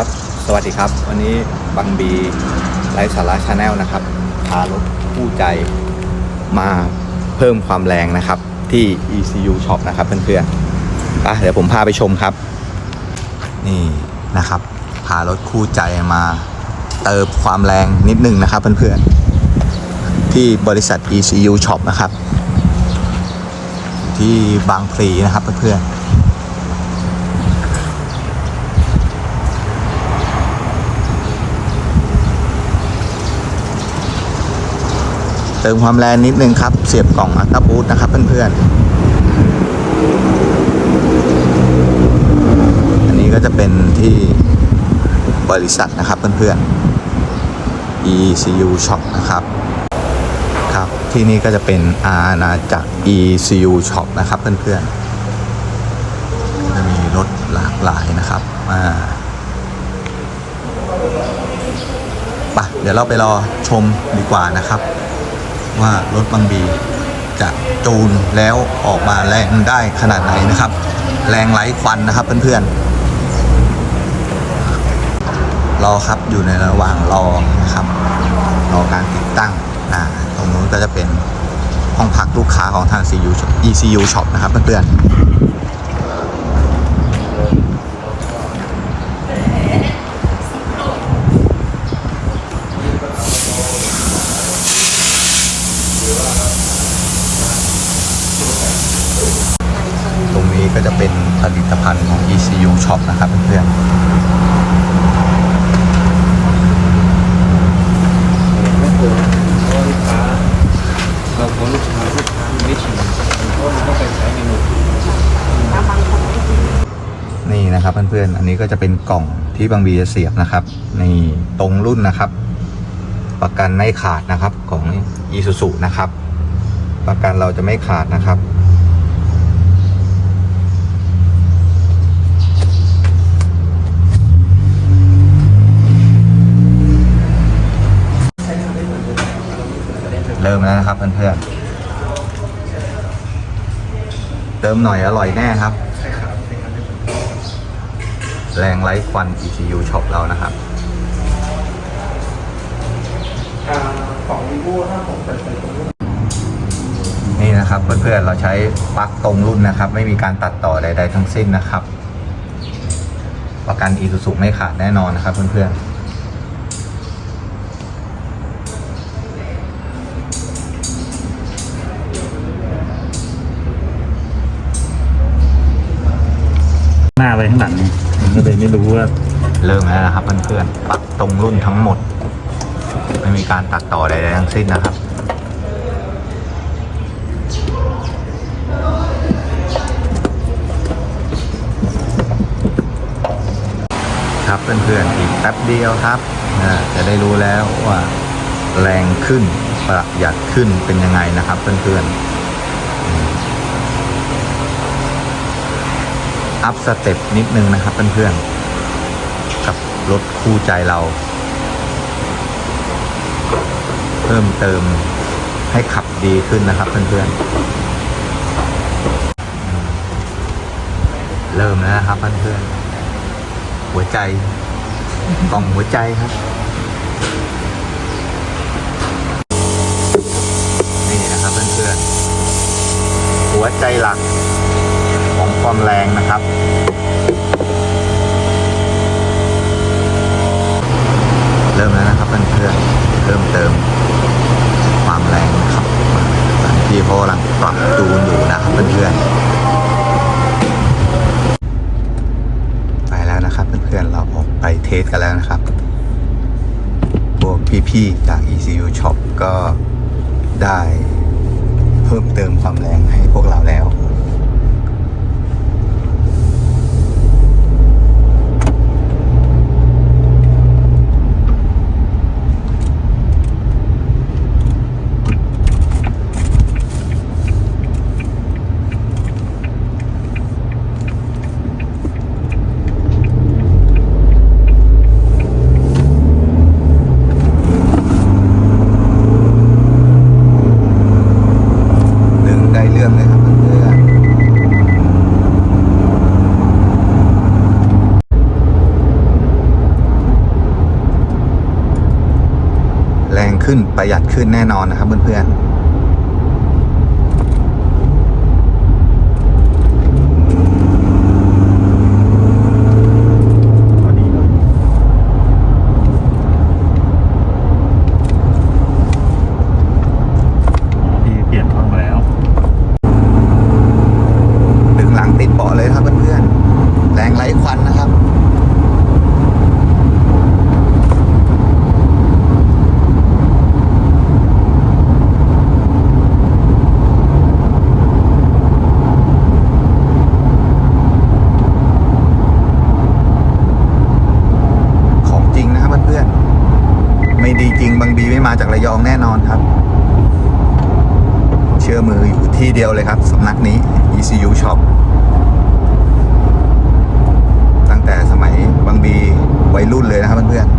ครับ สวัสดีครับ วันนี้บังบีไลฟ์สาระชาแนลนะครับ พารถคู่ใจมาเพิ่มความแรงนะครับ ที่ ECU Shop นะครับเพื่อนๆไปเดี๋ยวผมพาไปชมครับ นี่นะครับ พารถคู่ใจมาเติมความแรงนิดนึงนะครับเพื่อนๆที่บริษัท ECU Shop นะครับ ที่บางพลีนะครับเพื่อนๆ เติมความแรงนิดนึงครับ เสียบกล่องอัลตราบูทนะครับเพื่อนๆ อันนี้ก็จะเป็นที่บริษัทนะครับเพื่อนๆ ECU Shop นะครับครับ ที่นี่ก็จะเป็นอาณาจักร ECU Shop นะครับเพื่อนๆจะมีรถหลากหลายนะครับมาไปะเดี๋ยวเราไปรอชมดีกว่านะครับ ว่ารถบางบีจะจูนแล้วออกมาแรงได้ขนาดไหนนะครับ แรงไร้ควันนะครับเพื่อนๆรอครับอยู่ในระหว่างรอนะครับรอการติดตั้งอ่าตรงนู้นก็จะเป็นห้องพักลูกค้าของทาง CU ECU Shop นะครับเพื่อนๆ นี้ก็จะเป็นผลิตภัณฑ์ของ ECU Shop นะครับเพื่อนเพราะว่าลูกค้าเราพอลูกค้าลูกค้าไม่ชิมก็ต้องไปใช้เมนูนี่นะครับเพื่อนๆ อันนี้ก็จะเป็นกล่องที่บางบีจะเสียบนะครับ นี่ตรงรุ่นนะครับ ประกันไม่ขาดนะครับของ Isuzu นะครับ ประกันเราจะไม่ขาดนะครับ เริ่มแล้วนะครับเพื่อนๆ เติมหน่อยอร่อยแน่ครับ แรงไร้ควัน ECU Shop เรานะครับของวีโว่ถ้าผมเปิดเผยตรงนี้นี่นะครับเพื่อนๆเราใช้ปลั๊กตรงรุ่นนะครับ ไม่มีการตัดต่อใด ๆ ทั้งสิ้นนะครับ ประกัน e s u s u ไม่ขาดแน่นอนนะครับเพื่อนห ข้างหลังมันก็เลยไม่รู้ว่าเริ่มแล้วนะครับเพื่อนๆปักตรงรุ่นทั้งหมด ไม่มีการตัดต่อใดๆทั้งสิ้นนะครับครับเพื่อนๆอีกแป๊บเดียวครับจะได้รู้แล้วว่าแรงขึ้นประหยัดขึ้นเป็นยังไงนะครับเพื่อนๆอืม อัพสเต็ปนิดนึงนะครับเพื่อนๆ กับรถคู่ใจเรา เพิ่มเติมให้ขับดีขึ้นนะครับเพื่อนๆ เริ่มแล้วนะครับเพื่อนๆ หัวใจกล่องหัวใจครับนี่นะครับเพื่อนๆ หัวใจหลัก ความแรงนะครับเริ่มแล้วนะครับเพื่อนๆเริ่มเติมความแรงนะครับตอนที่เขากำลังปรับจูนอยู่นะครับเพื่อนๆไปแล้วนะครับเพื่อนๆเราออกไปเทสกันแล้วนะครับพวกพี่ๆจาก ECU Shop ก็ได้เพิ่มเติมความแรงให้พวกเราแล้ว ดึงได้เรื่องเลยครับเพื่อน ขึ้นประหยัดขึ้นแน่นอนนะครับเพื่อนๆพอดีเลย พี่เปลี่ยนช่องมาแล้ว ดึงหลังติดเบาะเลยครับเพื่อนๆ แรงไร้ควันนะครับ ของจริงนะครับเพื่อนๆ ไม่ดีจริงบางบีไม่มาจากระยองแน่นอนครับ เชื่อมืออยู่ที่เดียวเลยครับสำนักนี้ ECU Shop ตั้งแต่สมัยบางบีวัยรุ่นเลยนะครับเพื่อนๆ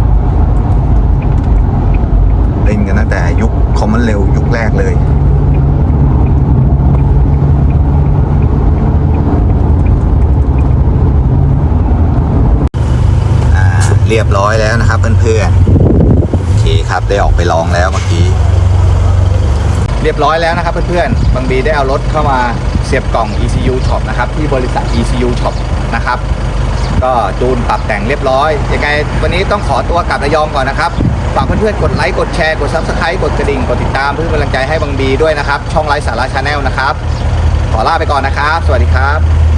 เล่นกันตั้งแต่ยุคคอมมอนเร็วยุคแรกเลยเรียบร้อยแล้วนะครับเพื่อนๆ โอเคครับ ได้ออกไปลองแล้วเมื่อกี้ เรียบร้อยแล้วนะครับเพื่อนๆบางบีได้เอารถเข้ามาเสียบกล่อง ECU Shop นะครับที่บริษัท ECU Shop นะครับ ก็จูนปรับแต่งเรียบร้อยยังไงวันนี้ต้องขอตัวกลับระยองก่อนนะครับฝากเพื่อนๆกดไลค์กดแชร์กด Subscribe กดกระดิ่งกดติดตามเพื่อเป็นกำลังใจให้บางบีด้วยนะครับ ช่องไลฟ์สาระชาแนลนะครับ ขอลาไปก่อนนะครับ สวัสดีครับ